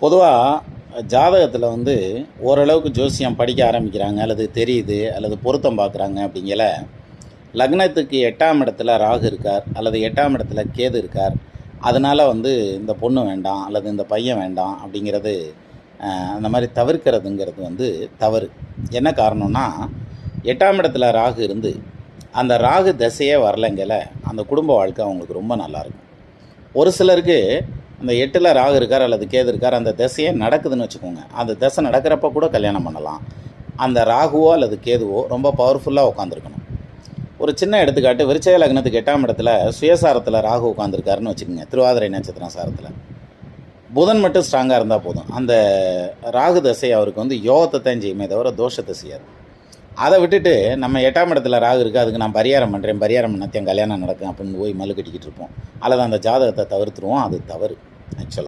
பொதுவாக ஜாதகத்தில் வந்து ஓரளவுக்கு ஜோசியம் படிக்க ஆரம்பிக்கிறாங்க அல்லது தெரியுது அல்லது பொருத்தம் பார்க்குறாங்க அப்படிங்கல லக்னத்துக்கு எட்டாம் இடத்துல ராகு இருக்கார் அல்லது எட்டாம் இடத்துல கேது இருக்கார் அதனால் வந்து இந்த பொண்ணு வேண்டாம் அல்லது இந்த பையன் வேண்டாம் அப்படிங்கிறது அந்த மாதிரி தவிர்க்கிறதுங்கிறது வந்து தவறு. என்ன காரணம்னா எட்டாம் இடத்துல ராகு இருந்து அந்த ராகு தசையே வரலைங்கல அந்த குடும்ப வாழ்க்கை அவங்களுக்கு ரொம்ப நல்லாயிருக்கும் ஒரு சிலருக்கு அந்த எட்டில் ராகு இருக்கார் அல்லது கேது இருக்கார் அந்த திசையே நடக்குதுன்னு வச்சுக்கோங்க. அந்த திசை நடக்கிறப்ப கூட கல்யாணம் பண்ணலாம். அந்த ராகுவோ அல்லது கேதுவோ ரொம்ப பவர்ஃபுல்லாக உட்காந்துருக்கணும் ஒரு சின்ன எடுத்துக்காட்டு விருச்சய லக்னத்துக்கு எட்டாம் இடத்துல சுயசாரத்தில் ராகு உட்காந்துருக்காருன்னு வச்சுக்கோங்க திருவாதிரை நட்சத்திரம் சாரத்தில். புதன் மட்டும் ஸ்ட்ராங்காக இருந்தால் போதும். அந்த ராகு தசை அவருக்கு வந்து யோகத்தை தான் செய்யுமே தவிர தோஷத்தை செய்யாது அதை விட்டுட்டு நம்ம எட்டாம் இடத்துல ராகு இருக்குது அதுக்கு நான் பரிகாரம் பண்ணுறேன் பரிகாரம் பண்ணத்தையும் கல்யாணம் நடக்கும் அப்படின்னு போய் மல்லு கட்டிக்கிட்டு இருப்போம். அல்லது அந்த ஜாதகத்தை தவிர்த்துருவோம் அது தவறு. actually